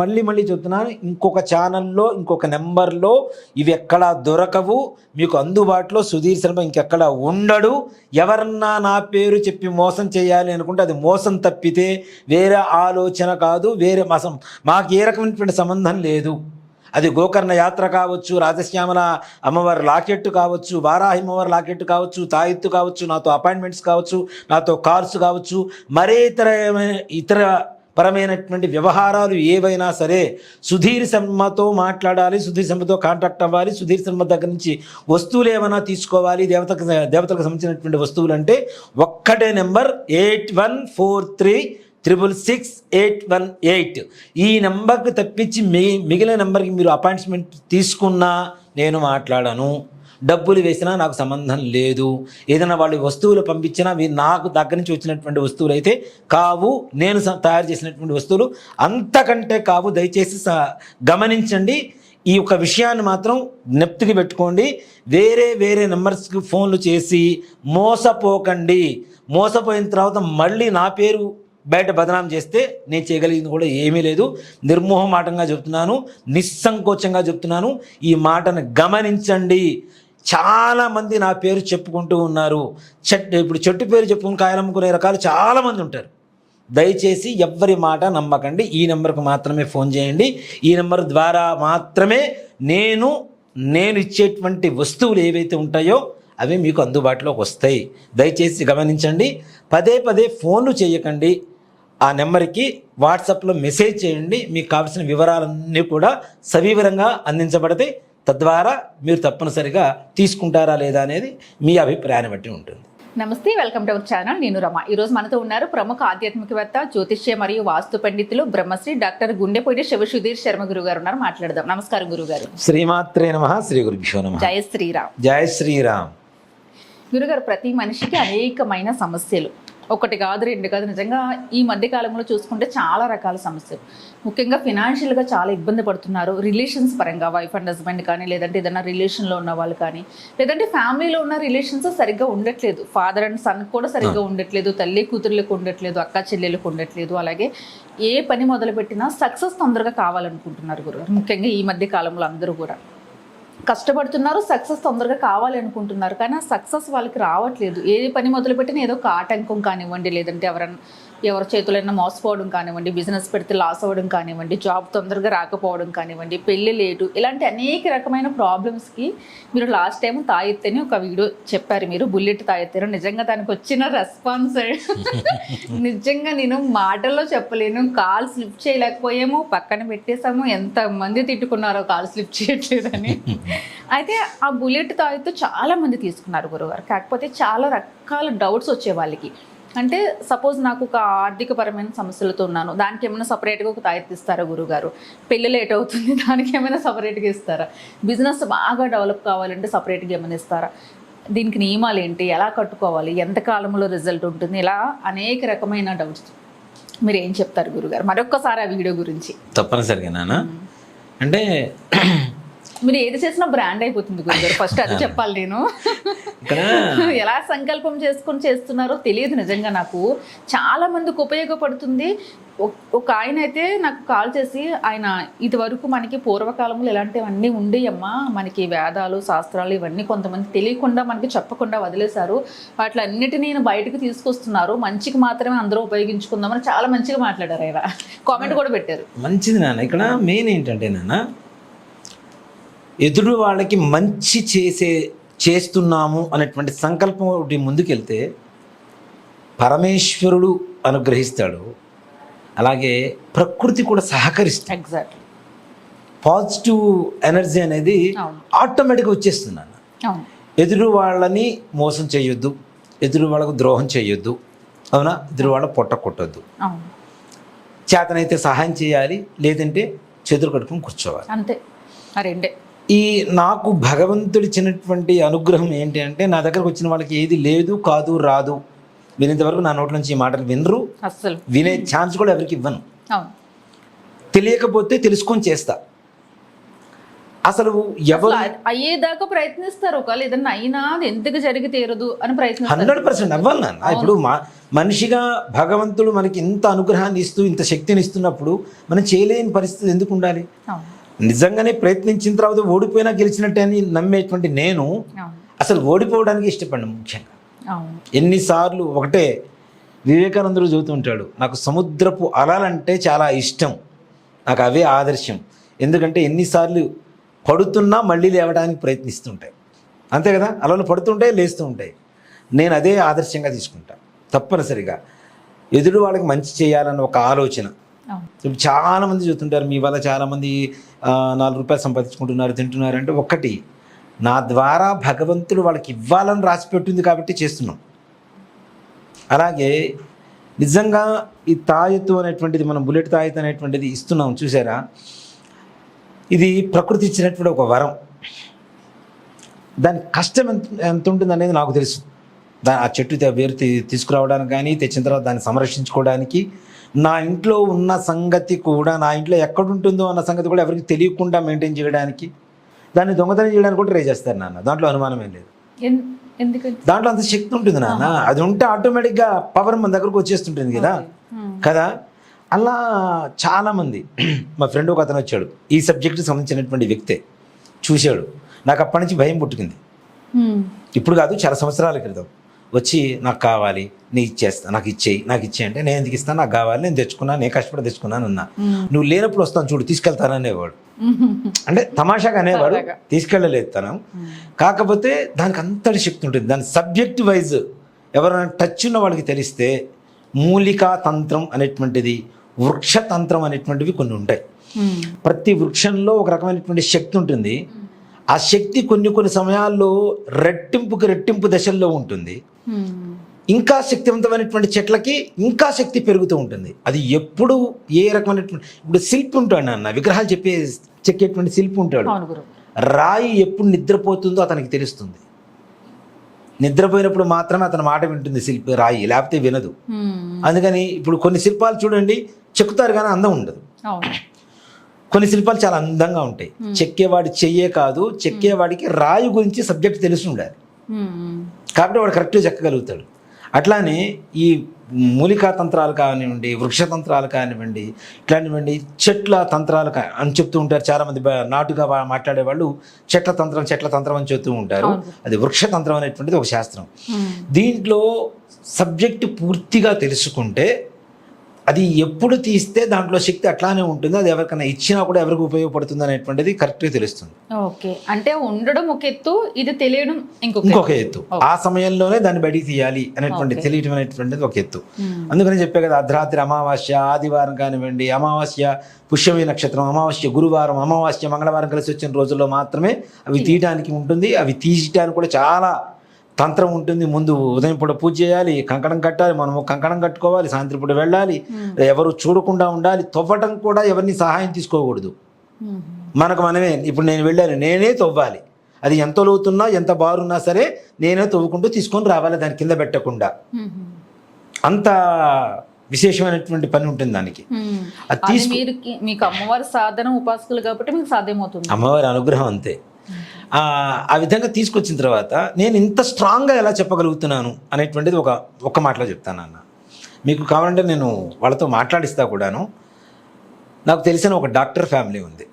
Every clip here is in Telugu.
మళ్ళీ మళ్ళీ చెప్తున్నాను ఇంకొక ఛానల్లో ఇంకొక నెంబర్లో ఇవి ఎక్కడా దొరకవు. మీకు అందుబాటులో సుధీర్ శర్మ ఇంకెక్కడ ఉండడు. ఎవరన్నా నా పేరు చెప్పి మోసం చేయాలి అనుకుంటే అది మోసం తప్పితే వేరే ఆలోచన కాదు వేరే మసం మాకు ఏ రకమైనటువంటి సంబంధం లేదు. అది గోకర్ణ యాత్ర కావచ్చు రాజశ్యామల అమ్మవారి లాకెట్ కావచ్చు వారాహి అమ్మవారి లాకెట్ కావచ్చు తాయిత్తు కావచ్చు నాతో అపాయింట్మెంట్స్ కావచ్చు నాతో కార్స్ కావచ్చు మరే ఇతర ఇతర పరమైనటువంటి వ్యవహారాలు ఏవైనా సరే సుధీర్ శర్మతో మాట్లాడాలి సుధీర్ శర్మతో కాంటాక్ట్ అవ్వాలి సుధీర్ శర్మ దగ్గర నుంచి వస్తువులు ఏమైనా తీసుకోవాలి దేవతకు దేవతలకు సంబంధించినటువంటి వస్తువులు అంటే ఒక్కటే number eight one four three triple six eight one eight ఈ నెంబర్కి తప్పించి మిగిలిన నెంబర్కి మీరు అపాయింట్మెంట్ తీసుకున్నా నేను మాట్లాడను. డబ్బులు వేసినా నాకు సంబంధం లేదు. ఏదైనా వాళ్ళు వస్తువులు పంపించినా మీరు నాకు దగ్గర నుంచి వచ్చినటువంటి వస్తువులు అయితే కావు. నేను స- తయారు చేసినటువంటి వస్తువులు అంతకంటే కావు. దయచేసి స- గమనించండి. ఈ యొక్క విషయాన్ని మాత్రం నెప్తికి పెట్టుకోండి. వేరే వేరే నెంబర్స్కి ఫోన్లు చేసి మోసపోకండి. మోసపోయిన తర్వాత మళ్ళీ నా పేరు బయట బదనాం చేస్తే నేను చేయగలిగింది కూడా ఏమీ లేదు. నిర్మోహమాటంగా చెప్తున్నాను. నిస్సంకోచంగా చెప్తున్నాను. ఈ మాటను గమనించండి. చాలామంది నా పేరు చెప్పుకుంటూ ఉన్నారు. చెట్టు ఇప్పుడు చెట్టు పేరు చెప్పుకుని కాయలమ్ముకునే రకాలు చాలామంది ఉంటారు. దయచేసి ఎవ్వరి మాట నమ్మకండి. ఈ నెంబర్కు మాత్రమే ఫోన్ చేయండి. ఈ నెంబర్ ద్వారా మాత్రమే నేను నేను ఇచ్చేటువంటి వస్తువులు ఏవైతే ఉంటాయో అవి మీకు అందుబాటులోకి వస్తాయి. దయచేసి గమనించండి. పదే పదే ఫోన్లు చేయకండి. ఆ నెంబర్కి వాట్సాప్లో మెసేజ్ చేయండి. మీకు కావాల్సిన వివరాలన్నీ కూడా సవివరంగా అందించబడతాయి. తద్వారా మీరు తప్పనిసరిగా తీసుకుంటారా లేదా అనేది మీ అభిప్రాయాన్ని బట్టి ఉంటుంది. నమస్తే వెల్కమ్ టు అవర్ ఛానల్. నేను రమ. ఈ రోజు మనతో ఉన్నారు ప్రముఖ ఆధ్యాత్మికవేత్త జ్యోతిష్య మరియు వాస్తు పండితులు బ్రహ్మశ్రీ డాక్టర్ గుండెపూడి శివ సుధీర్ శర్మ గురువు గారు ఉన్నారు. మాట్లాడదాం. నమస్కారం గురువు గారు శ్రీమాత్రే నమ శ్రీ గురుభ్యో నమ. జయ శ్రీరామ్. జయ శ్రీరామ్. గురుగారు ప్రతి మనిషికి అనేకమైన సమస్యలు. ఒకటి కాదు రెండు కాదు. నిజంగా ఈ మధ్య కాలంలో చూసుకుంటే చాలా రకాల సమస్యలు. ముఖ్యంగా ఫినాన్షియల్గా చాలా ఇబ్బంది పడుతున్నారు. రిలేషన్స్ పరంగా వైఫ్ అండ్ హస్బెండ్ కానీ లేదంటే ఏదైనా రిలేషన్లో ఉన్న వాళ్ళు కానీ లేదంటే ఫ్యామిలీలో ఉన్న రిలేషన్స్ సరిగ్గా ఉండట్లేదు. ఫాదర్ అండ్ సన్ కూడా సరిగ్గా ఉండట్లేదు. తల్లి కూతుర్లకు ఉండట్లేదు. అక్క చెల్లెలకు ఉండట్లేదు. అలాగే ఏ పని మొదలుపెట్టినా సక్సెస్ తొందరగా కావాలనుకుంటున్నారు గురుగారు. ముఖ్యంగా ఈ మధ్య కాలంలో అందరూ కూడా. కష్టపడుతున్నారు సక్సెస్ తొందరగా కావాలి అనుకుంటున్నారు. కానీ ఆ సక్సెస్ వాళ్ళకి రావట్లేదు. ఏ పని మొదలుపెట్టినా ఏదో ఒక ఆటంకం కానివ్వండి లేదంటే ఎవరన్నా ఎవరి చేతులైనా మోసపోవడం కానివ్వండి బిజినెస్ పెడితే లాస్ అవ్వడం కానివ్వండి జాబ్ తొందరగా రాకపోవడం కానివ్వండి పెళ్ళి లేటు ఇలాంటి అనేక రకమైన ప్రాబ్లమ్స్కి మీరు లాస్ట్ టైం తాయెత్తని ఒక వీడియో చెప్పారు మీరు బుల్లెట్ తాయెత్తారు. నిజంగా దానికి వచ్చిన రెస్పాన్స్ నిజంగా నేను మాటల్లో చెప్పలేను. కాల్ స్లిప్ చేయలేకపోయాము పక్కన పెట్టేసాము ఎంత మంది తిట్టుకున్నారో కాల్ స్లిప్ చేయట్లేదని. అయితే ఆ బుల్లెట్ తాగితే చాలా మంది తీసుకున్నారు గురుగారు. కాకపోతే చాలా రకాల డౌట్స్ వచ్చే వాళ్ళకి. అంటే సపోజ్ నాకు ఒక ఆర్థికపరమైన సమస్యలతో ఉన్నాను. దానికి ఏమైనా సపరేట్గా ఒక తాయెత్తు ఇస్తారా గురుగారు? పెళ్ళి లేట్ అవుతుంది దానికి ఏమైనా సపరేట్గా ఇస్తారా? బిజినెస్ బాగా డెవలప్ కావాలంటే సపరేట్గా ఏమైనా ఇస్తారా? దీనికి నియమాలు ఏంటి? ఎలా కట్టుకోవాలి? ఎంత కాలంలో రిజల్ట్ ఉంటుంది? ఇలా అనేక రకమైన డౌట్స్ మీరు ఏం చెప్తారు గురుగారు? మరొక్కసారి ఆ వీడియో గురించి. తప్పనిసరిగా నాన్న. అంటే మీరు ఏది చేసినా బ్రాండ్ అయిపోతుంది గురుగారు. ఫస్ట్ అది చెప్పాలి నేను. ఎలా సంకల్పం చేసుకొని చేస్తున్నారో తెలియదు నిజంగా నాకు. చాలా మందికి ఉపయోగపడుతుంది. ఒక- ఆయన అయితే నాకు కాల్ చేసి ఆయన ఇది వరకు మనకి పూర్వకాలంలో ఇలాంటివన్నీ ఉండేయమ్మా. మనకి వేదాలు శాస్త్రాలు ఇవన్నీ కొంతమంది తెలియకుండా మనకి చెప్పకుండా వదిలేశారు. వాటిలన్నిటిని నేను బయటకు తీసుకొస్తున్నారు. మంచికి మాత్రమే అందరూ ఉపయోగించుకుందామని చాలా మంచిగా మాట్లాడారు ఆయన. కామెంట్ కూడా పెట్టారు. మంచిది నాన్న. ఇక్కడ మెయిన్ ఏంటంటే నాన్న ఎదురు వాళ్ళకి మంచి చేసే చేస్తున్నాము అనేటువంటి సంకల్పం ఒకటి ముందుకెళ్తే పరమేశ్వరుడు అనుగ్రహిస్తాడు. అలాగే ప్రకృతి కూడా సహకరిస్తుంది. ఎగ్జాక్ట్లీ పాజిటివ్ ఎనర్జీ అనేది ఆటోమేటిక్గా వచ్చేస్తుంది అవును. ఎదురు వాళ్ళని మోసం చేయొద్దు. ఎదురు వాళ్ళకు ద్రోహం చేయొద్దు. అవునా? ఎదురు వాళ్ళ పొట్ట కొట్టొద్దు. చేతనైతే సహాయం చేయాలి. లేదంటే చేతులు కట్టుకుని కూర్చోవాలి. అంతే. రెండే. ఈ నాకు భగవంతుడు ఇచ్చినటువంటి అనుగ్రహం ఏంటి అంటే నా దగ్గరకు వచ్చిన వాళ్ళకి ఏది లేదు కాదు రాదు. వినేంతవరకు నా నోట్ల నుంచి ఈ మాటలు వినరు. అస్సలు. వినే ఛాన్స్ కూడా ఎవరికి ఇవ్వను. తెలియకపోతే తెలుసుకొని చేస్తా. అసలు ఎవరు అసలు అయ్యేదాకా ప్రయత్నిస్తారు ఒకవేళ ఏదన్నా అయినా ఎందుకు జరిగి తీరదు అని ప్రయత్నిస్తారు. హండ్రెడ్ పర్సెంట్ అవ్వాలి ఇప్పుడు మా మనిషిగా భగవంతుడు మనకి ఇంత అనుగ్రహాన్ని ఇస్తూ ఇంత శక్తిని ఇస్తున్నప్పుడు మనం చేయలేని పరిస్థితి ఎందుకు ఉండాలి? నిజంగానే ప్రయత్నించిన తర్వాత ఓడిపోయినా గెలిచినట్టే అని నమ్మేటువంటి నేను అసలు ఓడిపోవడానికి ఇష్టపడ్డాను ముఖ్యంగా. ఎన్నిసార్లు ఒకటే వివేకానందుడు చదువుతుంటాడు నాకు సముద్రపు అలలంటే చాలా ఇష్టం నాకు అవే ఆదర్శం. ఎందుకంటే ఎన్నిసార్లు పడుతున్నా మళ్ళీ లేవడానికి ప్రయత్నిస్తుంటాయి. అంతే కదా? అలలు పడుతుంటాయి లేస్తూ ఉంటాయి. నేను అదే ఆదర్శంగా తీసుకుంటా. తప్పనిసరిగా. ఎదురు వాళ్ళకి మంచి చేయాలన్న ఒక ఆలోచన. ఇప్పుడు చాలామంది చూస్తుంటారు మీ వల్ల చాలామంది నాలుగు రూపాయలు సంపాదించుకుంటున్నారు తింటున్నారు అంటే ఒక్కటి నా ద్వారా భగవంతుడు వాళ్ళకి ఇవ్వాలని రాసి పెట్టింది కాబట్టి చేస్తున్నాం. అలాగే నిజంగా ఈ తాయెత్తు అనేటువంటిది మనం బుల్లెట్ తాయెత్తు అనేటువంటిది ఇస్తున్నాం చూసారా? ఇది ప్రకృతి ఇచ్చినటువంటి ఒక వరం. దాని కష్టం ఎంత ఎంత ఉంటుంది అనేది నాకు తెలుసు. దా ఆ చెట్టు వేరు తీసుకురావడానికి కానీ తెచ్చిన తర్వాత దాన్ని సంరక్షించుకోవడానికి నా ఇంట్లో ఉన్న సంగతి కూడా నా ఇంట్లో ఎక్కడుంటుందో అన్న సంగతి కూడా ఎవరికి తెలియకుండా మెయింటైన్ చేయడానికి దాన్ని దొంగతనం చేయడానికి కూడా ట్రై చేస్తారు నాన్న. దాంట్లో అనుమానమేం లేదు. ఎన్- ఎందుకంటే? దాంట్లో అంత శక్తి ఉంటుంది నాన్న. అది ఉంటే ఆటోమేటిక్గా పవర్ మన దగ్గరకు వచ్చేస్తుంటుంది కదా. కదా? అలా చాలామంది మా ఫ్రెండ్ ఒక అతను వచ్చాడు. ఈ సబ్జెక్ట్కి సంబంధించినటువంటి వ్యక్తే చూశాడు. నాకు అప్పటి నుంచి భయం పుట్టుకుంది. ఇప్పుడు కాదు చాలా సంవత్సరాల క్రితం. వచ్చి నాకు కావాలి నీ ఇచ్చేస్తా నాకు ఇచ్చేయి నాకు ఇచ్చే అంటే నేను ఎందుకు ఇస్తాను? నాకు కావాలి నేను తెచ్చుకున్నాను నేను కష్టపడి తెచ్చుకున్నాను అన్నా. నువ్వు లేనప్పుడు వస్తాను చూడు తీసుకెళ్తాననేవాడు అంటే తమాషాగా అనేవాడు. తీసుకెళ్ళలేదు తను. కాకపోతే దానికి అంతటి శక్తి ఉంటుంది. దాని సబ్జెక్ట్ వైజ్ ఎవరైనా టచ్ ఉన్న వాళ్ళకి తెలిస్తే మూలికా తంత్రం అనేటువంటిది వృక్ష తంత్రం అనేటువంటివి కొన్ని ఉంటాయి. ప్రతి వృక్షంలో ఒక రకమైనటువంటి శక్తి ఉంటుంది. ఆ శక్తి కొన్ని కొన్ని సమయాల్లో రెట్టింపుకి రెట్టింపు దశల్లో ఉంటుంది. ఇంకా శక్తివంతమైనటువంటి చెట్లకి ఇంకా శక్తి పెరుగుతూ ఉంటుంది. అది ఎప్పుడు ఏ రకమైనటువంటి ఇప్పుడు శిల్పి ఉంటాడు అన్న విగ్రహాలు చెప్పే చెక్కేటువంటి శిల్పి ఉంటాడు. రాయి ఎప్పుడు నిద్రపోతుందో అతనికి తెలుస్తుంది. నిద్రపోయినప్పుడు మాత్రమే అతని మాట వింటుంది శిల్పి రాయి లేకపోతే వినదు. అందుకని ఇప్పుడు కొన్ని శిల్పాలు చూడండి చెక్కుతారు కానీ అందం ఉండదు. కొన్ని శిల్పాలు చాలా అందంగా ఉంటాయి. చెక్కేవాడి చెయ్యే కాదు చెక్కేవాడికి రాయి గురించి సబ్జెక్ట్ తెలిసి ఉండాలి. కాబట్టి వాడు కరెక్ట్గా చెక్కగలుగుతాడు అట్లానే ఈ మూలికా తంత్రాలు కానివ్వండి వృక్ష తంత్రాలు కానివ్వండి ఇట్లాంటివండి చెట్ల తంత్రాలు కా- అని చెప్తూ ఉంటారు చాలామంది బ- నాటుగా మాట్లాడే వాళ్ళు చెట్ల తంత్రం చెట్ల తంత్రం అని చెప్తూ ఉంటారు. అది వృక్ష తంత్రం అనేటువంటిది ఒక శాస్త్రం. దీంట్లో సబ్జెక్ట్ పూర్తిగా తెలుసుకుంటే అది ఎప్పుడు తీస్తే దాంట్లో శక్తి అట్లానే ఉంటుంది. అది ఎవరికైనా ఇచ్చినా కూడా ఎవరికి ఉపయోగపడుతుంది అనేటువంటిది కరెక్ట్గా తెలుస్తుంది. ఓకే. అంటే ఉండడం ఒక ఎత్తు ఇది తెలియడం ఇంకొక ఇంకొక ఎత్తు. ఆ సమయంలోనే దాన్ని బయటికి తీయాలి అనేటువంటి. తెలియటం అనేటువంటిది ఒక ఎత్తు. అందుకని చెప్పే కదా అర్ధరాత్రి అమావాస్య ఆదివారం కానివ్వండి అమావాస్య పుష్యమి నక్షత్రం అమావాస్య గురువారం అమావాస్య మంగళవారం కలిసి వచ్చిన రోజుల్లో మాత్రమే అవి తీయడానికి ఉంటుంది. అవి తీయటానికి కూడా చాలా తంత్రం ఉంటుంది ముందు ఉదయం పూట పూజ చేయాలి కంకణం కట్టాలి మనము కంకణం కట్టుకోవాలి సాయంత్రం పూట వెళ్ళాలి Hmm. ఎవరు చూడకుండా ఉండాలి తవ్వటం కూడా ఎవరిని సహాయం తీసుకోకూడదు Hmm. మనకు మనమే ఇప్పుడు నేను వెళ్ళాను నేనే తవ్వాలి అది ఎంత లోతున్నా ఎంత బారున్నా సరే నేనే తవ్వుకుంటూ తీసుకొని రావాలి దాని కింద పెట్టకుండా Hmm. అంత విశేషమైనటువంటి పని ఉంటుంది దానికి. అది తీసుకు మీకు అమ్మవారి సాధన ఉపాసకులు కాబట్టి మీకు సాధ్యమవుతుంది అమ్మవారి అనుగ్రహం అంతే ఆ విధంగా తీసుకొచ్చిన తర్వాత నేను ఇంత స్ట్రాంగ్గా ఎలా చెప్పగలుగుతున్నాను అనేటువంటిది ఒక ఒక్క మాటలో చెప్తాను అన్న మీకు కావాలంటే నేను వాళ్ళతో మాట్లాడిస్తా కూడాను. నాకు తెలిసిన ఒక డాక్టర్ ఫ్యామిలీ ఉంది.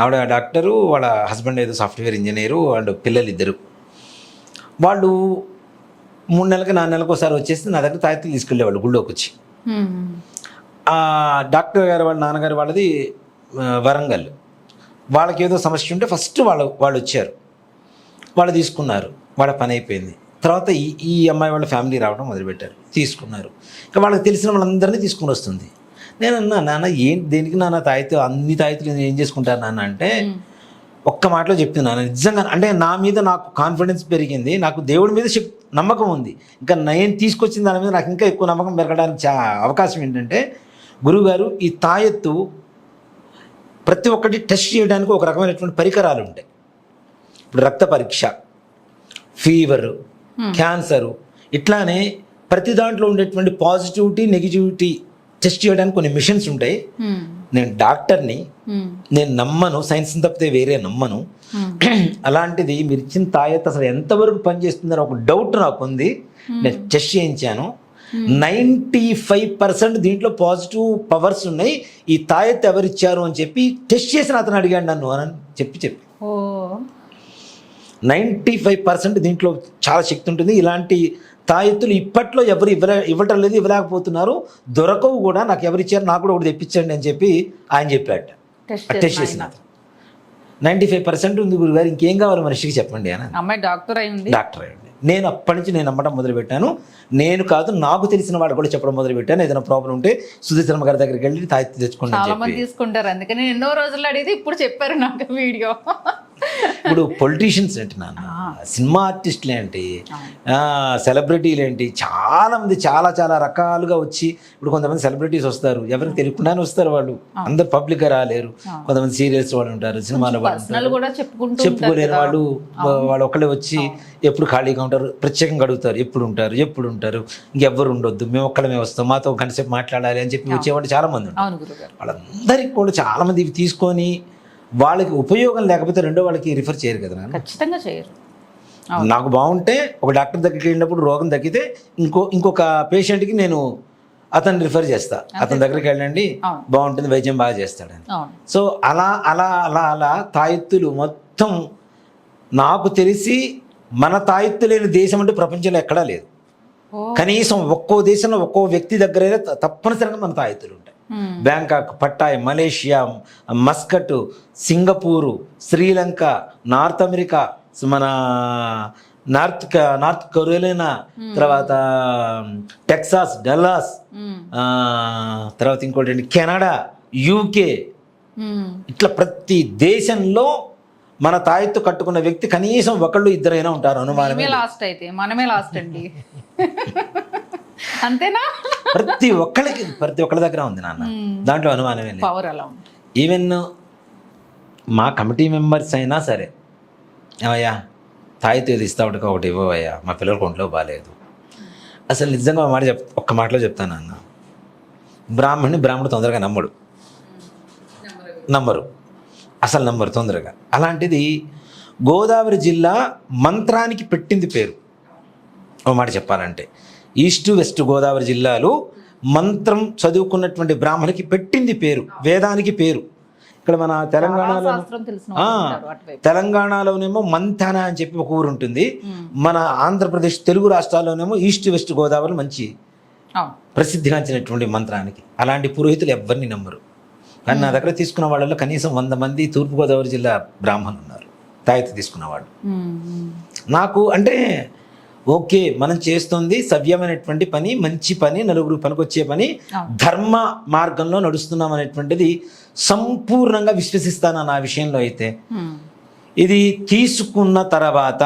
ఆవిడ డాక్టరు వాళ్ళ హస్బెండ్ ఏదో సాఫ్ట్వేర్ ఇంజనీరు అండ్ పిల్లలు ఇద్దరు వాళ్ళు మూడు నెలలకు నాలుగు నెలలకు ఒకసారి వచ్చేసి నా దగ్గర తాయెత్తులు తీసుకెళ్ళేవాళ్ళు గుళ్ళోకి వచ్చి. ఆ డాక్టర్ గారు వాళ్ళ నాన్నగారు వాళ్ళది వరంగల్. వాళ్ళకి ఏదో సమస్య ఉంటే ఫస్ట్ వాళ్ళు వాళ్ళు వచ్చారు. వాళ్ళు తీసుకున్నారు. వాళ్ళ పని అయిపోయింది. తర్వాత ఈ ఈ అమ్మాయి వాళ్ళ ఫ్యామిలీ రావడం మొదలుపెట్టారు. తీసుకున్నారు. ఇంకా వాళ్ళకి తెలిసిన వాళ్ళందరినీ తీసుకుని వస్తుంది. నేను అన్నా నాన్న ఏంటి దేనికి నాన్న తాయితు అన్ని తాయితులు ఏం చేసుకుంటారు నాన్న అంటే ఒక్క మాటలో చెప్తున్నాను నిజంగా అంటే నా మీద నాకు కాన్ఫిడెన్స్ పెరిగింది. నాకు దేవుడి మీద నమ్మకం ఉంది. ఇంకా నేను తీసుకొచ్చిన దాని మీద నాకు ఇంకా ఎక్కువ నమ్మకం పెరగడానికి అవకాశం ఏంటంటే గురువుగారు ఈ తాయెత్తు ప్రతి ఒక్కటి టెస్ట్ చేయడానికి ఒక రకమైనటువంటి పరికరాలు ఉంటాయి. ఇప్పుడు రక్త పరీక్ష ఫీవరు క్యాన్సరు ఇట్లానే ప్రతి దాంట్లో ఉండేటువంటి పాజిటివిటీ నెగిటివిటీ టెస్ట్ చేయడానికి కొన్ని మిషన్స్ ఉంటాయి. ఉమ్, నేను డాక్టర్ని ఉమ్, నేను నమ్మను సైన్స్ తప్పితే వేరే నమ్మను. అలాంటిది మీరు ఇచ్చిన తాయెత్తు అసలు ఎంతవరకు పనిచేస్తుందని ఒక డౌట్ నాకు ఉంది నేను టెస్ట్ చేయించాను. నైంటీ ఫైవ్ పర్సెంట్ దీంట్లో పాజిటివ్ పవర్స్ ఉన్నాయి. ఈ తాయెత్తు ఎవరిచ్చారు అని చెప్పి టెస్ట్ చేసిన అతను అడిగాడు నన్ను అని చెప్పి చెప్పి. నైంటీ ఫైవ్ పర్సెంట్ దీంట్లో చాలా శక్తి ఉంటుంది. ఇలాంటి తాయెత్తులు ఇప్పట్లో ఎవరు ఇవ్వలే ఇవ్వటం లేదు ఇవ్వలేకపోతున్నారు. దొరకవు కూడా నాకు ఎవరు ఇచ్చారు నాకు కూడా ఒకటి తెప్పించండి అని చెప్పి ఆయన చెప్పాట టెస్ట్ చేసిన నైంటీ ఫైవ్ పర్సెంట్ ఉంది గురుగారు ఇంకేం కావాలి మనిషికి చెప్పండి అని అమ్మాయి డాక్టర్ అయింది డాక్టర్ అయ్యండి నేను అప్పటి నుంచి నేను నమ్మడం మొదలుపెట్టాను. నేను కాదు నాకు తెలిసిన వాళ్ళు కూడా చెప్పడం మొదలుపెట్టాను. ఏదైనా ప్రాబ్లం ఉంటే సుధీర్ శర్మ గారి దగ్గరికి వెళ్ళి తాయెత్తు తెచ్చుకోండి తీసుకుంటారు. అందుకని నేను ఎన్నో రోజులు అడిగితే ఇప్పుడు చెప్పారు నాకు వీడియో. ఇప్పుడు పొలిటీషియన్స్ ఏంటి నాన్న? సినిమా ఆర్టిస్టులు ఏంటి? సెలబ్రిటీలు ఏంటి? చాలా మంది చాలా చాలా రకాలుగా వచ్చి ఇప్పుడు కొంతమంది సెలబ్రిటీస్ వస్తారు. ఎవరికి తెలియకుండానే వస్తారు వాళ్ళు. అందరు పబ్లిక్గా రాలేరు. కొంతమంది సీరియల్స్ వాళ్ళు ఉంటారు సినిమాలో వాళ్ళు చెప్పుకోలేని. వాళ్ళు వాళ్ళు ఒకళ్ళే వచ్చి ఎప్పుడు ఖాళీగా ఉంటారు? ప్రత్యేకంగా అడుగుతారు. ఎప్పుడు ఉంటారు? ఎప్పుడు ఉంటారు? ఇంకెవ్వరు ఉండొద్దు. మేము ఒక్కడమే వస్తాం. మాతో ఒక గంట సేపు మాట్లాడాలి అని చెప్పి వచ్చేవాళ్ళు చాలా మంది ఉంటారు. వాళ్ళందరికీ కూడా చాలా మంది ఇవి తీసుకొని వాళ్ళకి ఉపయోగం లేకపోతే రెండో వాళ్ళకి రిఫర్ చేయరు కదా. ఖచ్చితంగా చేయరు. నాకు బాగుంటే ఒక డాక్టర్ దగ్గరికి వెళ్ళినప్పుడు రోగం తగ్గితే ఇంకో ఇంకొక పేషెంట్కి నేను అతన్ని రిఫర్ చేస్తా. అతని దగ్గరికి వెళ్ళండి. బాగుంటుంది వైద్యం బాగా చేస్తాడని సో అలా అలా అలా అలా తాయెత్తులు మొత్తం నాకు తెలిసి మన తాయెత్తు లేని దేశం అంటే ప్రపంచంలో ఎక్కడా లేదు. కనీసం ఒక్కో దేశంలో ఒక్కో వ్యక్తి దగ్గర తప్పనిసరిగా మన తాయెత్తులు ఉంటాయి. Bangkok Pattaya Malaysia Muscat Singapore Sri Lanka North America మన నార్త్ నార్త్ కొరియా తర్వాత టెక్సాస్ డల్లాస్ ఆ, తర్వాత ఇంకోటి కెనడా యూకే. ఇట్లా ప్రతి దేశంలో మన తాయెత్తు కట్టుకున్న వ్యక్తి కనీసం ఒకళ్ళు ఇద్దరైనా ఉంటారు అనుమానమే మనమే లాస్ట్ అయితే మనమే లాస్ట్ అండి. అంతేనా? ప్రతి ఒక్కళ్ళకి ప్రతి ఒక్కళ్ళ దగ్గర ఉంది నాన్న. దాంట్లో అనుమానమే పవర్ అలా ఈవెన్ మా కమిటీ మెంబర్స్ అయినా సరే ఏమయ్యా తాయితీ ఇది ఇస్తా ఒకటి ఒకటి ఇవ్వవయ్యా మా పిల్లలకు ఒంట్లో బాగాలేదు అసలు నిజంగా మాట చెప్ ఒక్క మాటలో చెప్తాను అన్న బ్రాహ్మణ్ణి బ్రాహ్మణుడు తొందరగా నమ్మడు. నమ్మరు. అసలు నమ్మరు తొందరగా. అలాంటిది గోదావరి జిల్లా మంత్రానికి పెట్టింది పేరు. ఓ మాట చెప్పాలంటే. ఈస్ట్ వెస్ట్ గోదావరి జిల్లాలు మంత్రం చదువుకున్నటువంటి బ్రాహ్మణులకి పెట్టింది పేరు వేదానికి పేరు. ఇక్కడ మన తెలంగాణలో తెలంగాణలోనేమో మంథాన అని చెప్పి ఒక ఊరు ఉంటుంది మన ఆంధ్రప్రదేశ్ తెలుగు రాష్ట్రాల్లోనేమో ఈస్ట్ వెస్ట్ గోదావరి మంచి ప్రసిద్ధిగాంచినటువంటి మంత్రానికి. అలాంటి పురోహితులు ఎవరిని నమ్మరు. కానీ నా దగ్గర తీసుకున్న వాళ్ళలో కనీసం వంద మంది తూర్పుగోదావరి జిల్లా బ్రాహ్మణులు ఉన్నారు. తాయితీ ఉమ్. నాకు అంటే ఓకే మనం చేస్తుంది సవ్యమైనటువంటి పని మంచి పని నలుగురు పనికొచ్చే పని. ధర్మ మార్గంలో నడుస్తున్నాం అనేటువంటిది సంపూర్ణంగా విశ్వసిస్తాను నా విషయంలో అయితే. ఇది తీసుకున్న తర్వాత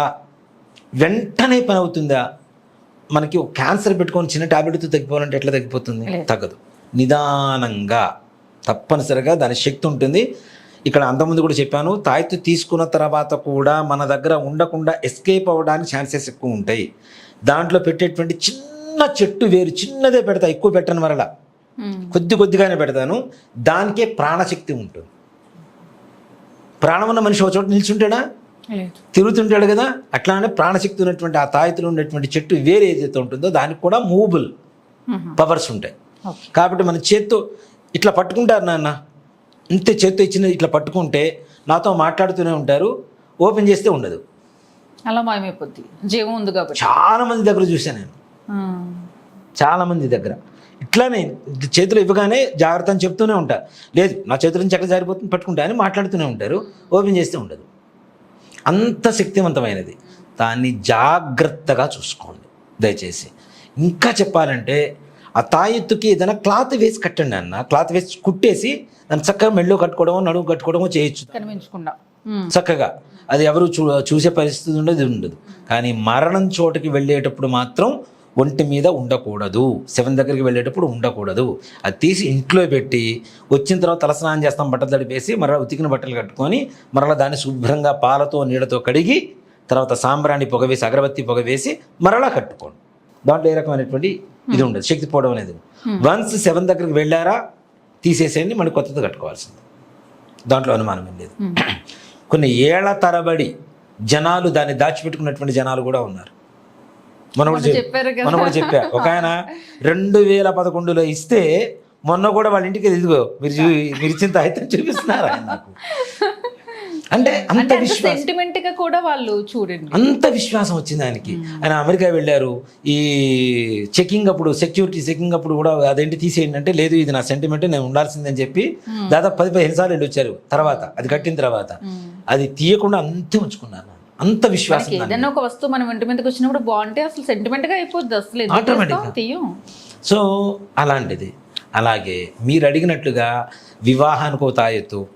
వెంటనే పని అవుతుందా మనకి క్యాన్సర్ పెట్టుకొని చిన్న టాబ్లెట్తో తగ్గిపోవాలంటే ఎట్లా తగ్గిపోతుంది. తగ్గదు నిదానంగా తప్పనిసరిగా దాని శక్తి ఉంటుంది ఇక్కడ అంతకుముందు కూడా చెప్పాను తాయెత్తు తీసుకున్న తర్వాత కూడా మన దగ్గర ఉండకుండా ఎస్కేప్ అవ్వడానికి ఛాన్సెస్ ఎక్కువ ఉంటాయి. దాంట్లో పెట్టేటువంటి చిన్న చెట్టు వేరు చిన్నదే పెడతా ఎక్కువ పెట్టను మరలా. కొద్ది కొద్దిగానే పెడతాను. దానికే ప్రాణశక్తి ఉంటుంది. ప్రాణం ఉన్న మనిషి ఒక చోట నిల్చుంటాడా? తిరుగుతుంటాడు కదా? అట్లానే ప్రాణశక్తి ఉన్నటువంటి ఆ తాయితులు ఉన్నటువంటి చెట్టు వేరే ఏదైతే ఉంటుందో దానికి కూడా మూవబుల్. పవర్స్ ఉంటాయి. కాబట్టి మన చేత్తో ఇట్లా పట్టుకుంటారు నాన్న. ఇంత చేత్తో ఇచ్చిన ఇట్లా పట్టుకుంటే నాతో మాట్లాడుతూనే ఉంటారు ఓపెన్ చేస్తే ఉండదు. అలా మాయమైపోద్ది. జీవం ఉంది కాబట్టి. చాలా మంది దగ్గర చూశాను నేను. చాలా మంది దగ్గర. ఇట్లానే చేతులు ఇవ్వగానే జాగ్రత్త అని చెప్తూనే ఉంటా. లేదు నా చేతుల నుంచి ఎక్కడ జారిపోతుంది పట్టుకుంటా అని మాట్లాడుతూనే ఉంటారు ఓపెన్ చేస్తే ఉండదు. అంత శక్తివంతమైనది. దాన్ని జాగ్రత్తగా చూసుకోండి. దయచేసి. ఇంకా చెప్పాలంటే ఆ తాయెత్తుకి ఏదైనా క్లాత్ వేసి కట్టండి అన్న. క్లాత్ వేసి కుట్టేసి దాన్ని చక్కగా మెళ్ళు కట్టుకోవడమో నడుము కట్టుకోవడమో చేయొచ్చు. కనిపించకుండా. చక్కగా. అది ఎవరు చూ చూసే పరిస్థితి ఉండదు ఉండదు. కానీ మరణం చోటుకి వెళ్ళేటప్పుడు మాత్రం ఒంటి మీద ఉండకూడదు. శవం దగ్గరికి వెళ్ళేటప్పుడు ఉండకూడదు. అది తీసి ఇంట్లో పెట్టి వచ్చిన తర్వాత తలస్నానం చేస్తాం బట్టలు తడిపేసి మరలా ఉతికిన బట్టలు కట్టుకొని మరలా దాన్ని శుభ్రంగా పాలతో నీళ్ళతో కడిగి తర్వాత సాంబ్రాణి పొగ వేసి అగరబత్తి పొగ వేసి మరలా కట్టుకోండి. దాంట్లో ఏ రకమైనటువంటి ఇది ఉండదు. శక్తి పోవడం అనేది వన్స్ సెవెన్ దగ్గరికి వెళ్ళారా తీసేసేయండి మళ్ళీ కొత్తది కట్టుకోవాల్సింది. దాంట్లో అనుమానం ఏం లేదు. కొన్ని ఏళ్ళ తరబడి జనాలు దాన్ని దాచిపెట్టుకున్నటువంటి జనాలు కూడా ఉన్నారు. మనం కూడా. మనం కూడా చెప్పా. ఒక ఆయన రెండు వేల పదకొండులో ఇస్తే మొన్న కూడా వాళ్ళ ఇంటికి ఇదిగో మీరు మీరు ఇచ్చిన తాయితం చూపిస్తున్నారు ఆయన నాకు. అంటే అంత సెంటిమెంట్గా కూడా వాళ్ళు చూడండి. అంత విశ్వాసం వచ్చింది ఆయనకి. ఆయన అమెరికా వెళ్ళారు. ఈ చెకింగ్ అప్పుడు సెక్యూరిటీ చెకింగ్ అప్పుడు కూడా అదేంటి తీసేయండి అంటే లేదు ఇది నా సెంటిమెంట్ నేను ఉండాల్సిందని చెప్పి దాదాపు పది పదిహేను సార్లు వెళ్ళి వచ్చారు తర్వాత. అది కట్టిన తర్వాత. అది తీయకుండా అంతే ఉంచుకున్నాను అంత విశ్వాసం ఏదైనా ఒక వస్తువు మనం ఇంటి మీదకి వచ్చినప్పుడు బాగుంటే అసలు సెంటిమెంట్గా అయిపోద్ది అసలు? తీయం. సో అలాంటిది. అలాగే మీరు అడిగినట్లుగా వివాహానికో తాయెత్తు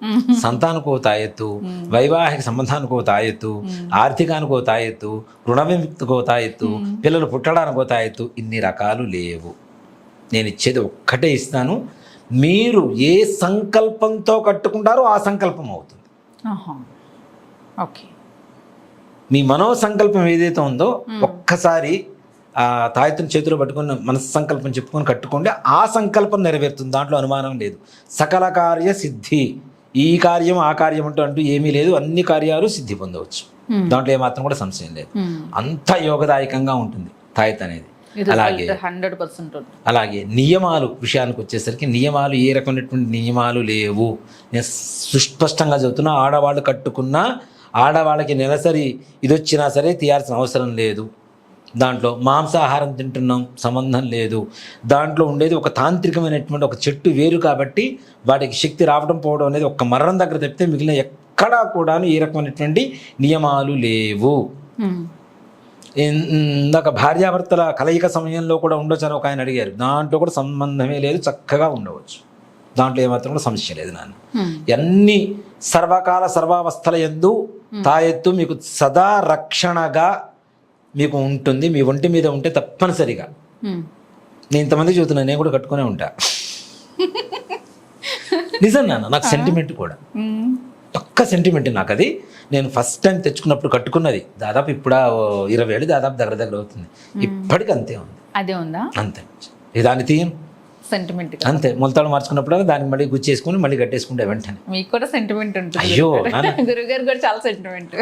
సంతానికో తాయెత్తు వైవాహిక సంబంధానికో తాయెత్తు ఆర్థికానికో తాయెత్తు రుణ విముక్తికో తాయెత్తు పిల్లలు పుట్టడానికో తాయెత్తు ఇన్ని రకాలు లేవు. నేను ఇచ్చేది ఒక్కటే ఇస్తాను. మీరు ఏ సంకల్పంతో కట్టుకుంటారో ఆ సంకల్పం అవుతుంది. ఓకే. మీ మనో సంకల్పం ఏదైతే ఉందో ఒక్కసారి తాయత్తుని చేతిలో పట్టుకుని మనసు సంకల్పం చెప్పుకొని కట్టుకోండి ఆ సంకల్పం నెరవేరుతుంది. దాంట్లో అనుమానం లేదు. సకల కార్య సిద్ధి. ఈ కార్యం ఆ కార్యం అంటూ అంటూ ఏమీ లేదు. అన్ని కార్యాలు సిద్ధి పొందవచ్చు. దాంట్లో ఏమాత్రం కూడా సంశయం లేదు. అంత యోగదాయకంగా ఉంటుంది తాయత్ అనేది. అలాగే హండ్రెడ్ పర్సెంట్ అలాగే నియమాలు విషయానికి వచ్చేసరికి నియమాలు ఏ రకమైనటువంటి నియమాలు లేవు. నేను సుస్పష్టంగా చెబుతున్నా ఆడవాళ్ళు కట్టుకున్న ఆడవాళ్ళకి నెలసరి ఇది వచ్చినా సరే తీయాల్సిన అవసరం లేదు. దాంట్లో మాంసాహారం తింటున్నాం సంబంధం లేదు. దాంట్లో ఉండేది ఒక తాంత్రికమైనటువంటి ఒక చెట్టు వేరు కాబట్టి వాటికి శక్తి రావడం పోవడం అనేది ఒక మరణం దగ్గర తప్పితే మిగిలిన ఎక్కడా కూడా ఏ రకమైనటువంటి నియమాలు లేవు. ఇందాక భార్యాభర్తల కలయిక సమయంలో కూడా ఉండొచ్చు అని ఒక ఆయన అడిగారు. దాంట్లో కూడా సంబంధమే లేదు చక్కగా ఉండవచ్చు. దాంట్లో ఏమాత్రం కూడా సమస్య లేదు నాన్న. అన్ని సర్వకాల సర్వావస్థల ఎందు తాయెత్తు మీకు సదా రక్షణగా మీకు ఉంటుంది మీ ఒంటి మీద ఉంటే తప్పనిసరిగా. నేను ఇంతమంది చూస్తున్నా నేను కూడా కట్టుకునే ఉంటా. నిజం నాన్న నాకు సెంటిమెంట్ కూడా. పక్క సెంటిమెంట్ నాకు అది నేను ఫస్ట్ టైం తెచ్చుకున్నప్పుడు కట్టుకున్నది దాదాపు ఇప్పుడు ఇరవై ఏళ్ళు దాదాపు దగ్గర దగ్గర అవుతుంది. ఇప్పటికి అంతే ఉంది. అదే ఉందా? అంతే. దాన్ని తీయను. సెంటిమెంట్ అంతే మొలతాడు మార్చుకున్నప్పుడు దాన్ని మళ్ళీ గుచ్చేసుకుని మళ్ళీ కట్టేసుకుంటే వెంటనే. మీకు కూడా సెంటిమెంట్ ఉంటుంది అయ్యో. గురుగారు. కూడా చాలా సెంటిమెంట్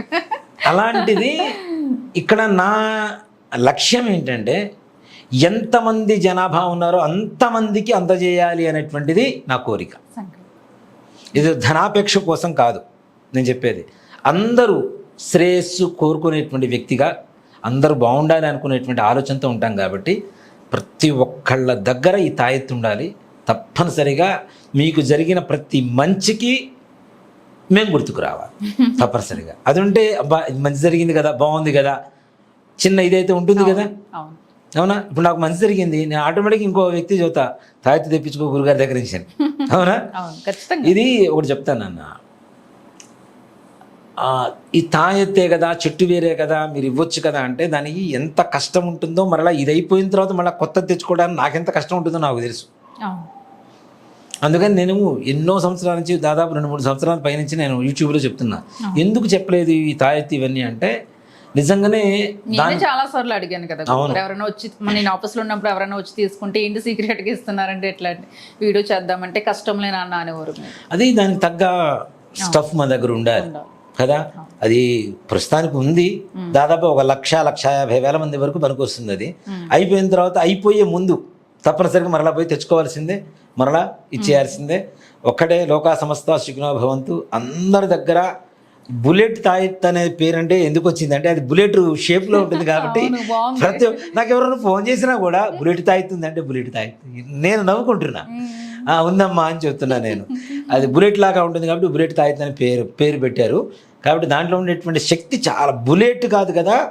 అలాంటిది ఇక్కడ నా లక్ష్యం ఏంటంటే ఎంతమంది జనాభా ఉన్నారో అంతమందికి అందజేయాలి అనేటువంటిది నా కోరిక. ఇది ధనాపేక్ష కోసం కాదు నేను చెప్పేది. అందరూ శ్రేయస్సు కోరుకునేటువంటి వ్యక్తిగా అందరూ బాగుండాలి అనుకునేటువంటి ఆలోచనతో ఉంటాం కాబట్టి ప్రతి ఒక్కళ్ళ దగ్గర ఈ తాయెత్తు ఉండాలి. తప్పనిసరిగా మీకు జరిగిన ప్రతి మంచికి మేము గుర్తుకు రావాలి. తప్పనిసరిగా. అది ఉంటే అబ్బా ఇది మంచి జరిగింది కదా బాగుంది కదా. చిన్న ఇదైతే ఉంటుంది కదా. అవును. ఇప్పుడు నాకు మంచి జరిగింది నేను ఆటోమేటిక్ ఇంకో వ్యక్తి చూతా తాయెత్తు తెప్పించుకో గురుగారి దగ్గర నుంచి. అవునా? ఇది ఒకటి చెప్తాను అన్న ఈ తాయెత్తే కదా చెట్టు వేరే కదా మీరు ఇవ్వచ్చు కదా అంటే దానికి ఎంత కష్టం ఉంటుందో మరలా ఇది అయిపోయిన తర్వాత మళ్ళీ కొత్తది తెచ్చుకోవడానికి నాకెంత కష్టం ఉంటుందో నాకు తెలుసు. అందుకని నేను ఎన్నో సంవత్సరాల నుంచి దాదాపు రెండు మూడు సంవత్సరాల పైనుంచి నేను యూట్యూబ్లో చెప్తున్నా. ఎందుకు చెప్పలేదు ఈ తాయెత్తు ఇవన్నీ అంటే నిజంగానే నేనే చాలా సార్లు అడిగాను కదా. ఎవరైనా వచ్చి నేను ఆఫీస్లో ఉన్నప్పుడు ఎవరైనా వచ్చి తీసుకుంటే ఏంటి సీక్రెట్గా ఇస్తున్నారంటే ఎట్లా వీడియో చేద్దామంటే కష్టం లేనా అన్న అనేవారు. అది దానికి తగ్గ స్టఫ్ మా దగ్గర ఉండాలి. కదా? అది ప్రస్తుతానికి ఉంది. దాదాపు ఒక లక్ష లక్ష యాభై వేల మంది వరకు పనికొస్తుంది అది. అయిపోయిన తర్వాత అయిపోయే ముందు తప్పనిసరిగా మరలా పోయి తెచ్చుకోవాల్సిందే మరలా ఇచ్చేయాల్సిందే. ఒక్కటే లోకా సంస్థ శిఖనో భవంతు. అందరి దగ్గర బుల్లెట్ తాయెత్ అనే పేరంటే ఎందుకు వచ్చిందంటే అది బుల్లెట్ షేప్లో ఉంటుంది కాబట్టి. ప్రతి నాకు ఎవరైనా ఫోన్ చేసినా కూడా బుల్లెట్ తాయెత్తుంది అంటే బుల్లెట్ తాయెత్తు నేను నవ్వుకుంటున్నా. ఉందమ్మా అని చెప్తున్నా నేను. అది బుల్లెట్ లాగా ఉంటుంది కాబట్టి బుల్లెట్ తాయెత్తు అని పేరు పేరు పెట్టారు. కాబట్టి దాంట్లో ఉండేటువంటి శక్తి చాలా బుల్లెట్ కాదు కదా.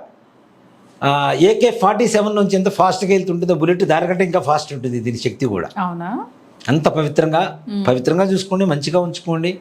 ఏకే ఫార్టీ సెవెన్ నుంచి ఎంత ఫాస్ట్గా వెళ్తుంటుందో బుల్లెట్ దానికంటే ఇంకా ఫాస్ట్ ఉంటుంది దీని శక్తి కూడా. అవునా? అంత పవిత్రంగా పవిత్రంగా చూసుకోండి మంచిగా ఉంచుకోండి.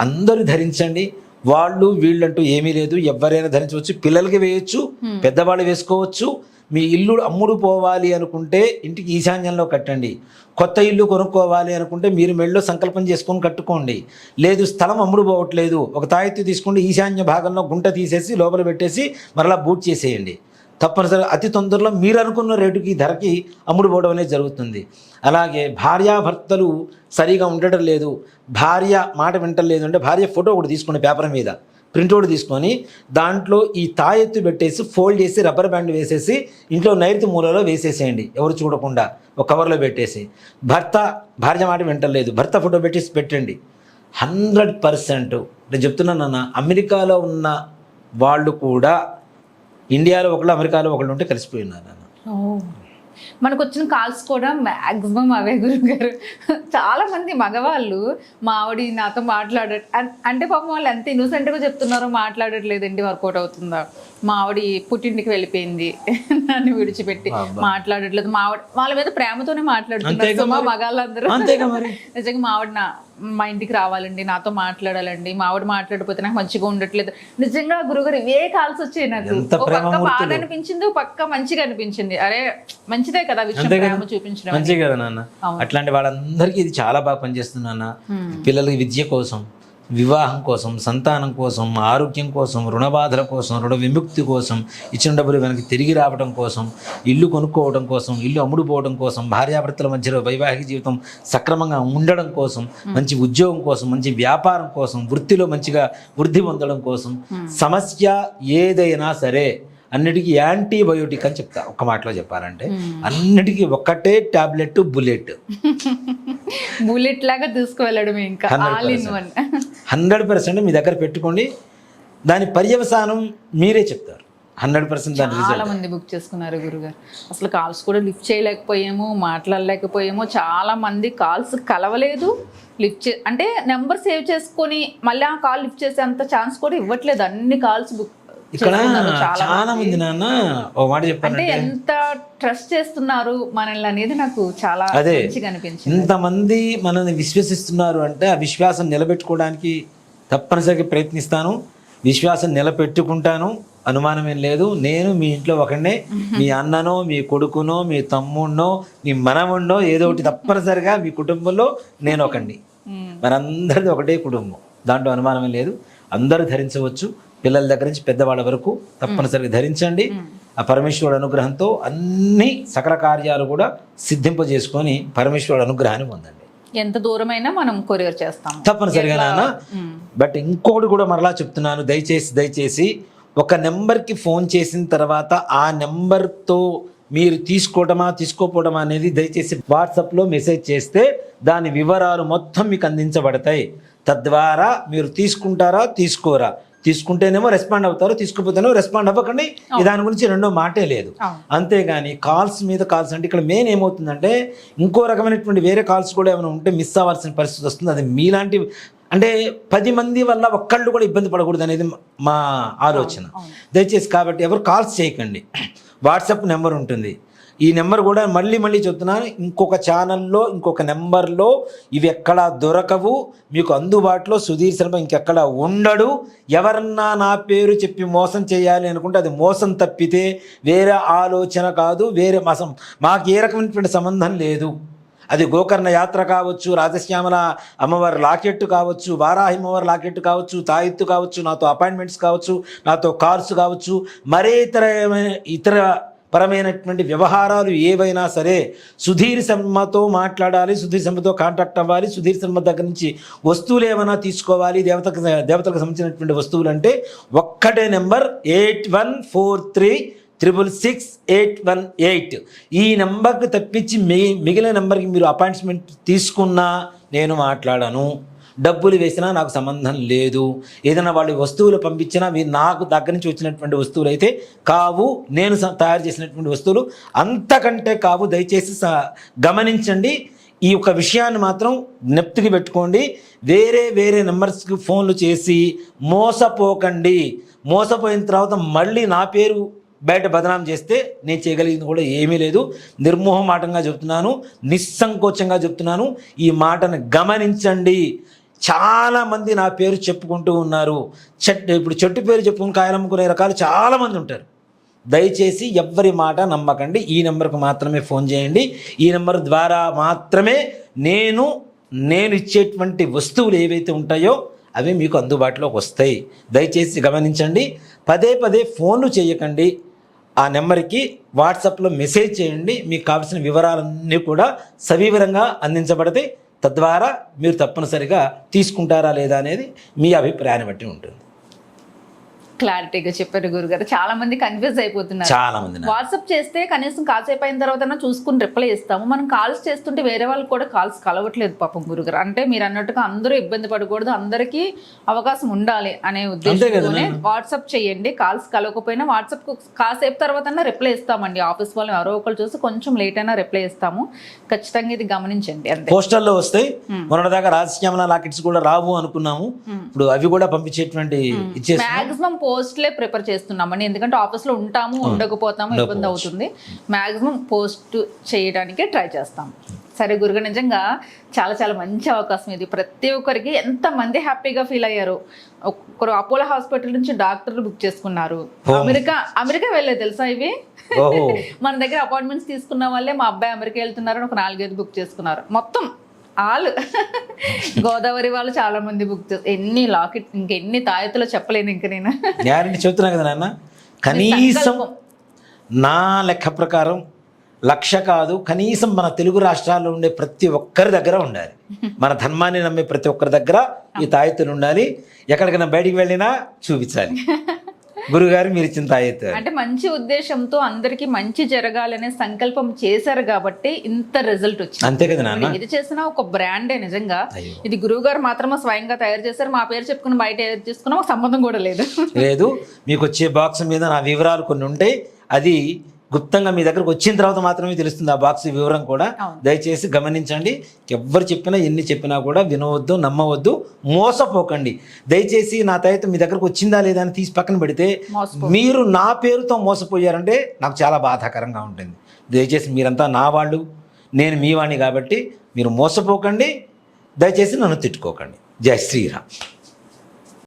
అందరూ ధరించండి. వాళ్ళు వీళ్ళంటూ ఏమీ లేదు. ఎవరైనా ధరించవచ్చు. పిల్లలకి వేయొచ్చు. పెద్దవాళ్ళు వేసుకోవచ్చు. మీ ఇల్లు అమ్ముడు పోవాలి అనుకుంటే ఇంటికి ఈశాన్యంలో కట్టండి. కొత్త ఇల్లు కొనుక్కోవాలి అనుకుంటే మీరు మెళ్ళో సంకల్పం చేసుకొని కట్టుకోండి. లేదు స్థలం అమ్ముడు పోవట్లేదు. ఒక తాయెత్తు తీసుకుంటే ఈశాన్య భాగంలో గుంట తీసేసి లోపల పెట్టేసి మరలా బూట్ చేసేయండి. తప్పనిసరిగా అతి తొందరలో మీరు అనుకున్న రేటుకి ధరకి అమ్ముడు పోవడం అనేది జరుగుతుంది. అలాగే భార్యాభర్తలు సరిగా ఉండటం లేదు. భార్య మాట వింటలేదు అంటే భార్య ఫోటో ఒకటి తీసుకోండి పేపర్ మీద. ప్రింటౌట్ తీసుకొని దాంట్లో ఈ తాయెత్తు పెట్టేసి ఫోల్డ్ చేసి రబ్బర్ బ్యాండ్ వేసేసి ఇంట్లో నైరుతి మూలలో వేసేసేయండి. ఎవరు చూడకుండా ఒక కవర్లో పెట్టేసి. భర్త భార్య మాట వింటలేదు. భర్త ఫోటో పెట్టేసి పెట్టండి. Hundred percent. నేను చెప్తున్నాను అన్న అమెరికాలో ఉన్న వాళ్ళు కూడా ఇండియాలో ఒకళ్ళు అమెరికాలో ఒకళ్ళు ఉంటే కలిసిపోయినారు నాన్న. మనకు వచ్చిన కాల్స్ కూడా మాక్సిమం అవే గురువు గారు చాలా మంది మగవాళ్ళు మా ఆవిడ నాతో మాట్లాడ అంటే పాపం వాళ్ళు ఎంత ఇన్నోసెంట్గా చెప్తున్నారో మాట్లాడట్లేదండి వర్కౌట్ అవుతుందా? మా ఆవిడ పుట్టింటికి వెళ్ళిపోయింది. నన్ను విడిచిపెట్టి. మాట్లాడట్లేదు. మా ఆవిడ వాళ్ళ మీద ప్రేమతోనే మాట్లాడుతున్నారు మా. మగాళ్ళందరూ. నిజంగా మా ఆవిడ మా ఇంటికి రావాలండి నాతో మాట్లాడాలండి మా ఆవిడ మాట్లాడిపోతే నాకు మంచిగా ఉండట్లేదు. నిజంగా గురుగారు ఇవే కాల్స్ వచ్చాయి నాకు. ఓ పక్క బాధ. అనిపించింది పక్క మంచిగా అనిపించింది. అరే మంచిదే కదా విషయం. ప్రేమ చూపించడం మంచిగా కదా నాన్న. అట్లాంటి వాళ్ళందరికీ ఇది చాలా బాగా పనిచేస్తుంది నాన్న. పిల్లలకి విద్య కోసం. వివాహం కోసం సంతానం కోసం ఆరోగ్యం కోసం రుణబాధల కోసం రుణ విముక్తి కోసం ఇచ్చిన డబ్బులు వెనక్కి తిరిగి రావడం కోసం ఇల్లు కొనుక్కోవడం కోసం ఇల్లు అమ్ముడుపోవడం కోసం భార్యాభర్తల మధ్యలో వైవాహిక జీవితం సక్రమంగా ఉండడం కోసం మంచి ఉద్యోగం కోసం మంచి వ్యాపారం కోసం వృత్తిలో మంచిగా వృద్ధి పొందడం కోసం సమస్య ఏదైనా సరే అన్నిటికీ యాంటీబయోటిక్ అని చెప్తా. ఒక మాటలో చెప్పాలంటే అన్నిటికీ ఒక్కటే టాబ్లెట్ బుల్లెట్. బుల్లెట్ లాగా తీసుకువెళ్ళడం ఇంకా. హండ్రెడ్ పర్సెంట్ మీ దగ్గర పెట్టుకోండి. దాని పర్యవసానం మీరే చెప్తారు. హండ్రెడ్ పర్సెంట్ చాలా మంది బుక్ చేసుకున్నారు గురుగారు. అసలు కాల్స్ కూడా లిఫ్ట్ చేయలేకపోయాము మాట్లాడలేకపోయాము. చాలా మంది కాల్స్ కలవలేదు లిఫ్ట్ చే అంటే నెంబర్ సేవ్ చేసుకొని మళ్ళీ ఆ కాల్ లిఫ్ట్ చేసే అంత ఛాన్స్ కూడా ఇవ్వట్లేదు. అన్ని కాల్స్ బుక్ ఇక్కడ చాలా మంది. నాన్న ఓ మాట అంటే చెప్పానంటే ఎంత ట్రస్ట్ చేస్తున్నారు మనల్ని అనేది నాకు చాలా అదే. ఇంతమంది మనల్ని విశ్వసిస్తున్నారు అంటే ఆ విశ్వాసం నిలబెట్టుకోవడానికి తప్పనిసరిగా ప్రయత్నిస్తాను. విశ్వాసం నిలబెట్టుకుంటాను. అనుమానం ఏం లేదు. నేను మీ ఇంట్లో ఒకడినే. మీ అన్ననో మీ కొడుకునో మీ తమ్ముడినో మీ మనవుడినో ఏదో ఒకటి తప్పనిసరిగా మీ కుటుంబంలో నేను ఒకడిని. మ్మ్. మనందరిది ఒకటే కుటుంబం. దాంట్లో అనుమానం ఏం లేదు. అందరూ ధరించవచ్చు. పిల్లల దగ్గర నుంచి పెద్దవాళ్ళ వరకు తప్పనిసరిగా ధరించండి. ఆ పరమేశ్వరుడు అనుగ్రహంతో అన్ని సకల కార్యాలు కూడా సిద్ధింపజేసుకొని పరమేశ్వరుడు అనుగ్రహాన్ని పొందండి. ఎంత దూరమైనా మనం కొరియర్ చేస్తాము. తప్పనిసరిగా నాన్న. బట్ ఇంకొకటి కూడా మరలా చెప్తున్నాను దయచేసి దయచేసి ఒక నెంబర్కి ఫోన్ చేసిన తర్వాత ఆ నెంబర్తో మీరు తీసుకోవడమా తీసుకోపోవడమా అనేది దయచేసి వాట్సాప్లో మెసేజ్ చేస్తే దాని వివరాలు మొత్తం మీకు అందించబడతాయి. తద్వారా మీరు తీసుకుంటారా తీసుకోరా? తీసుకుంటేనేమో రెస్పాండ్ అవుతారు తీసుకుపోతేనేమో రెస్పాండ్ అవ్వకండి. దాని గురించి రెండో మాటే లేదు. అంతేగాని కాల్స్ మీద కాల్స్ అంటే ఇక్కడ మెయిన్ ఏమవుతుందంటే ఇంకో రకమైనటువంటి వేరే కాల్స్ కూడా ఏమైనా ఉంటే మిస్ అవ్వాల్సిన పరిస్థితి వస్తుంది. అది మీలాంటి అంటే పది మంది వల్ల ఒక్కళ్ళు కూడా ఇబ్బంది పడకూడదు అనేది మా ఆలోచన. దయచేసి కాబట్టి ఎవరు కాల్స్ చేయకండి. వాట్సాప్ నెంబర్ ఉంటుంది. ఈ నెంబర్ కూడా మళ్ళీ మళ్ళీ చెప్తున్నాను. ఇంకొక ఛానల్లో ఇంకొక నెంబర్లో ఇవి ఎక్కడా దొరకవు. మీకు అందుబాటులో సుధీర్ శర్మ ఇంకెక్కడ ఉండడు. ఎవరన్నా నా పేరు చెప్పి మోసం చేయాలి అనుకుంటే అది మోసం తప్పితే వేరే ఆలోచన కాదు వేరే మసం మాకు ఏ రకమైనటువంటి సంబంధం లేదు. అది గోకర్ణ యాత్ర కావచ్చు రాజశ్యామల అమ్మవారి లాకెట్ కావచ్చు వారాహి అమ్మవారి లాకెట్ కావచ్చు తాయిత్తు కావచ్చు నాతో అపాయింట్మెంట్స్ కావచ్చు నాతో కార్స్ కావచ్చు మరే ఇతర ఇతర పరమైనటువంటి వ్యవహారాలు ఏవైనా సరే సుధీర్ శర్మతో మాట్లాడాలి సుధీర్ శర్మతో కాంటాక్ట్ అవ్వాలి సుధీర్ శర్మ దగ్గర నుంచి వస్తువులు ఏమైనా తీసుకోవాలి దేవతకు దేవతలకు సంబంధించినటువంటి వస్తువులు అంటే ఒక్కటే number eight one four three triple six eight one eight ఈ నెంబర్కి తప్పించి మిగిలిన నెంబర్కి మీరు అపాయింట్మెంట్ తీసుకున్నా నేను మాట్లాడాను. డబ్బులు వేసినా నాకు సంబంధం లేదు. ఏదైనా వాళ్ళు వస్తువులు పంపించినా మీరు నాకు దగ్గర నుంచి వచ్చినటువంటి వస్తువులు అయితే కావు నేను స- తయారు చేసినటువంటి వస్తువులు అంతకంటే కావు. దయచేసి స- గమనించండి. ఈ యొక్క విషయాన్ని మాత్రం జ్ఞప్తికి పెట్టుకోండి. వేరే వేరే నెంబర్స్కి ఫోన్లు చేసి మోసపోకండి. మోసపోయిన తర్వాత మళ్ళీ నా పేరు బయట బదనాం చేస్తే నేను చేయగలిగింది కూడా ఏమీ లేదు. నిర్మోహమాటంగా చెప్తున్నాను నిస్సంకోచంగా చెప్తున్నాను. ఈ మాటను గమనించండి. చాలామంది నా పేరు చెప్పుకుంటూ ఉన్నారు. చెట్టు ఇప్పుడు చెట్టు పేరు చెప్పుకుని కాయలమ్ముకునే రకాలు చాలామంది ఉంటారు. దయచేసి ఎవ్వరి మాట నమ్మకండి. ఈ నెంబర్కు మాత్రమే ఫోన్ చేయండి. ఈ నెంబర్ ద్వారా మాత్రమే నేను నేను ఇచ్చేటువంటి వస్తువులు ఏవైతే ఉంటాయో అవి మీకు అందుబాటులోకి వస్తాయి. దయచేసి గమనించండి. పదే పదే ఫోన్లు చేయకండి. ఆ నెంబర్కి వాట్సాప్లో మెసేజ్ చేయండి. మీకు కావాల్సిన వివరాలన్నీ కూడా సవివరంగా అందించబడతాయి. తద్వారా మీరు తప్పనిసరిగా తీసుకుంటారా లేదా అనేది మీ అభిప్రాయాన్ని బట్టి ఉంటుంది. క్లారిటీగా చెప్పారు గురుగారు. చాలా మంది కన్ఫ్యూజ్ అయిపోతున్నారు. చాలా మంది వాట్సాప్ చేస్తే కనీసం కాసేపు అయిన తర్వాత చూసుకుని రిప్లై ఇస్తాము మనం కాల్స్ చేస్తుంటే వేరే వాళ్ళకి కూడా కాల్స్ కలవట్లేదు పాపం గురుగారు. అంటే మీరు అన్నట్టుగా అందరూ ఇబ్బంది పడకూడదు. అందరికీ అవకాశం ఉండాలి అనే ఉద్దేశంతోనే వాట్సాప్ చేయండి. కాల్స్ కలవకపోయినా వాట్సాప్ కాసేపు తర్వాత రిప్లై ఇస్తామండి. ఆఫీస్ వాళ్ళు ఎవరో ఒకరు చూసి కొంచెం లేట్ అయినా రిప్లై ఇస్తాము. ఖచ్చితంగా ఇది గమనించండి. అంతే. పోస్టల్లో వస్తాయి మొన్నటిదాకా రాజశ్యామల లాకెట్స్ కూడా రావు అనుకున్నాము. ఇప్పుడు అవి కూడా పంపించేటువంటి మాక్సిమం పోస్ట్లే ప్రిపేర్ చేస్తున్నామండి. ఎందుకంటే ఆఫీస్లో ఉంటాము ఉండకపోతాము ఇబ్బంది అవుతుంది. మాక్సిమం పోస్ట్ చేయడానికి ట్రై చేస్తాం. సరే గురుగా నిజంగా చాలా చాలా మంచి అవకాశం ఇది. ప్రతి ఒక్కరికి ఎంత మంది హ్యాపీగా ఫీల్ అయ్యారు? ఒక్కరు అపోలో హాస్పిటల్ నుంచి డాక్టర్లు బుక్ చేసుకున్నారు. అమెరికా అమెరికా వెళ్ళే తెలుసా ఇవి? మన దగ్గర అపాయింట్మెంట్స్ తీసుకున్న వాళ్ళే మా అబ్బాయి అమెరికా వెళ్తున్నారని ఒక నాలుగైదు బుక్ చేసుకున్నారు. మొత్తం ఆల్. గోదావరి వాళ్ళు చాలా మంది బుక్ చేస్తారు ఎన్ని లాకెట్ ఇంకెన్ని తాయెత్తులో చెప్పలేను ఇంక నేను. గ్యారంటీ చెప్తున్నా కదా నాన్న? కనీసం నా లెక్క ప్రకారం లక్ష కాదు కనీసం మన తెలుగు రాష్ట్రాల్లో ఉండే ప్రతి ఒక్కరి దగ్గర ఉండాలి. మన ధర్మాన్ని నమ్మే ప్రతి ఒక్కరి దగ్గర ఈ తాయెత్తులు ఉండాలి. ఎక్కడికైనా బయటికి వెళ్ళినా చూపించాలి. గురుగారు మీరు ఇచ్చిన తాయెత్తు. అంటే మంచి ఉద్దేశంతో అందరికి మంచి జరగాలనే సంకల్పం చేశారు కాబట్టి ఇంత రిజల్ట్ వచ్చింది. అంతే కదా నాన్న? ఇది చేసిన ఒక బ్రాండే నిజంగా. ఇది గురువు గారు మాత్రమే స్వయంగా తయారు చేశారు. మా పేరు చెప్పుకుని బయట తీసుకున్నా ఒక సంబంధం కూడా లేదు. లేదు. మీకు వచ్చే బాక్స్ మీద నా వివరాలు కొన్ని ఉంటాయి. అది గుప్తంగా మీ దగ్గరకు వచ్చిన తర్వాత మాత్రమే తెలుస్తుంది ఆ బాక్స్ వివరం కూడా. దయచేసి గమనించండి. ఎవ్వరు చెప్పినా ఎన్ని చెప్పినా కూడా వినవద్దు నమ్మవద్దు మోసపోకండి. దయచేసి నా తయిత మీ దగ్గరకు వచ్చిందా లేదా అని తీసి పక్కన పెడితే మీరు నా పేరుతో మోసపోయారంటే నాకు చాలా బాధాకరంగా ఉంటుంది. దయచేసి మీరంతా నా వాళ్ళు నేను మీ వాణ్ణి కాబట్టి మీరు మోసపోకండి. దయచేసి నన్ను తిట్టుకోకండి. జై శ్రీరామ్.